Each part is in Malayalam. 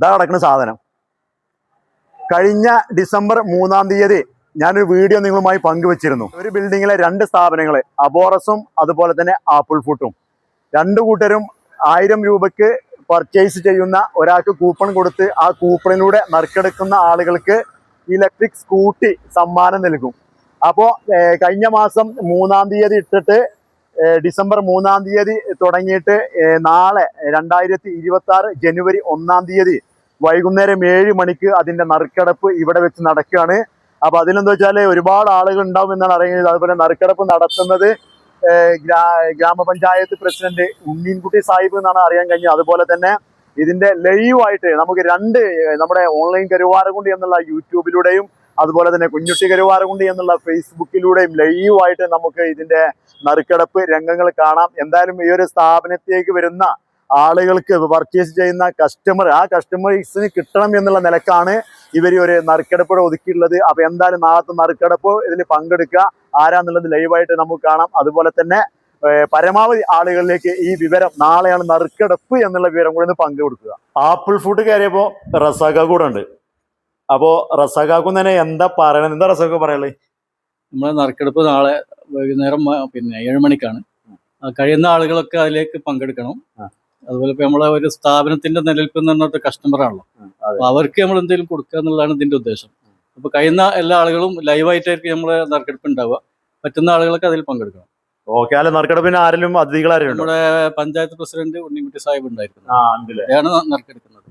ഇതാ നടക്കുന്ന സാധനം. കഴിഞ്ഞ ഡിസംബർ മൂന്നാം തീയതി ഞാനൊരു വീഡിയോ നിങ്ങളുമായി പങ്കുവച്ചിരുന്നു. ഒരു ബിൽഡിങ്ങിലെ രണ്ട് സ്ഥാപനങ്ങൾ അബോറസും അതുപോലെ തന്നെ ആപ്പിൾ ഫുട്ടും രണ്ടു കൂട്ടരും ആയിരം രൂപയ്ക്ക് പർച്ചേസ് ചെയ്യുന്ന ഒരാൾക്ക് കൂപ്പൺ കൊടുത്ത് ആ കൂപ്പണിലൂടെ നറുക്കെടുക്കുന്ന ആളുകൾക്ക് ഇലക്ട്രിക് സ്കൂട്ടി സമ്മാനം നൽകും. അപ്പോൾ കഴിഞ്ഞ മാസം മൂന്നാം തീയതി ഇട്ടിട്ട് ഡിസംബർ മൂന്നാം തീയതി തുടങ്ങിയിട്ട് നാളെ രണ്ടായിരത്തി ജനുവരി ഒന്നാം തീയതി വൈകുന്നേരം ഏഴ് മണിക്ക് അതിന്റെ നറുക്കെടുപ്പ് ഇവിടെ വെച്ച് നടക്കുകയാണ്. അപ്പൊ അതിലെന്താ വെച്ചാൽ ഒരുപാട് ആളുകൾ ഉണ്ടാവും എന്നാണ് അറിയുന്നത്. അതുപോലെ നറുക്കെടുപ്പ് നടത്തുന്നത് ഗ്രാമപഞ്ചായത്ത് പ്രസിഡന്റ് ഉണ്ണീൻകുട്ടി സാഹിബ് എന്നാണ് അറിയാൻ കഴിഞ്ഞത്. അതുപോലെ തന്നെ ഇതിന്റെ ലൈവ് ആയിട്ട് നമുക്ക് രണ്ട് നമ്മുടെ ഓൺലൈൻ കരുവാരകുണ്ടി എന്നുള്ള യൂട്യൂബിലൂടെയും അതുപോലെ തന്നെ കുഞ്ഞുട്ടി കരുവാരകുണ്ടി എന്നുള്ള ഫേസ്ബുക്കിലൂടെയും ലൈവ് ആയിട്ട് നമുക്ക് ഇതിന്റെ നറുക്കെടുപ്പ് രംഗങ്ങൾ കാണാം. എന്തായാലും ഈ ഒരു സ്ഥാപനത്തിലേക്ക് വരുന്ന ആളുകൾക്ക് പർച്ചേസ് ചെയ്യുന്ന കസ്റ്റമർ ആ കസ്റ്റമേഴ്സിന് കിട്ടണം എന്നുള്ള നിലക്കാണ് ഇവർ ഒരു നറുക്കെടുപ്പോടെ ഒതുക്കിയിട്ടുള്ളത്. അപ്പൊ എന്തായാലും നാളത്തെ നറുക്കെടുപ്പ് ഇതിൽ പങ്കെടുക്കുക. ആരാന്നുള്ളത് ലൈവായിട്ട് നമുക്ക് കാണാം. അതുപോലെ തന്നെ പരമാവധി ആളുകളിലേക്ക് ഈ വിവരം നാളെയാണ് നറുക്കെടുപ്പ് എന്നുള്ള വിവരം കൂടി ഒന്ന് പങ്കുകൊടുക്കുക ആപ്പിൾ ഫുഡ് കയറിയപ്പോ റസാഖ കൂടെ ഉണ്ട്. അപ്പോ റസാഖാക്കും തന്നെ എന്താ പറയണത്? എന്താ റസാഖ പറയാനുള്ളത് നമ്മളെ നറുക്കെടുപ്പ് നാളെ വൈകുന്നേരം പിന്നെ ഏഴ് മണിക്കാണ്. ആ, കഴിയുന്ന ആളുകളൊക്കെ അതിലേക്ക് പങ്കെടുക്കണം. അതുപോലെ ഇപ്പൊ നമ്മളെ ഒരു സ്ഥാപനത്തിന്റെ നിലനിൽപ്പ് എന്ന് പറഞ്ഞിട്ട് കസ്റ്റമർ ആണല്ലോ. അപ്പൊ അവർക്ക് നമ്മൾ എന്തെങ്കിലും കൊടുക്കുക എന്നുള്ളതാണ് ഇതിന്റെ ഉദ്ദേശം. അപ്പൊ കഴിയുന്ന എല്ലാ ആളുകളും ലൈവായിട്ടായിരിക്കും നമ്മളെ നറുക്കെടുപ്പ് ഉണ്ടാവുക. പറ്റുന്ന ആളുകളൊക്കെ അതിൽ പങ്കെടുക്കണം. ഓക്കെ അല്ല നറുക്കെടുപ്പിന് ആരെങ്കിലും അതിഥികൾ ആരെങ്കിലും നമ്മുടെ പഞ്ചായത്ത് പ്രസിഡന്റ് ഉണ്ണിക്കുട്ടി സാഹിബ് ഉണ്ടായിരുന്നു. അതാണ് നറുക്കെടുക്കുന്നത്.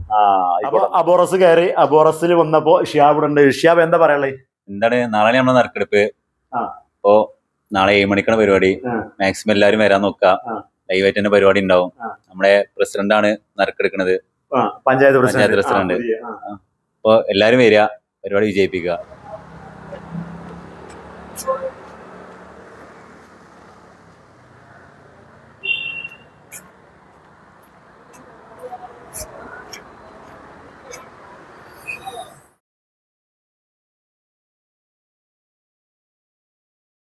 അപ്പൊ അബോറസ് കയറി അബോറസിൽ വന്നപ്പോ ഷിയാബ് ഉണ്ട്. ഷിയാബ് എന്താ പറയാനുള്ളത് എന്താണ്? നാളെ നമ്മളെ നറുക്കെടുപ്പ്. ആ. അപ്പോ നാളെ ഏഴ് മണിക്കാണ് പരിപാടി. മാക്സിമം എല്ലാവരും വരാൻ നോക്കുക. ആ. ലൈവായിട്ട് തന്നെ പരിപാടി ഉണ്ടാവും. നമ്മുടെ പ്രസിഡന്റ് ആണ് നറുക്കെടുക്കുന്നത് പഞ്ചായത്ത് പഞ്ചായത്ത് പ്രസിഡന്റ് അപ്പൊ എല്ലാരും അപ്പോൾ എല്ലാവരും വരിക പരിപാടി വിജയിപ്പിക്കുക.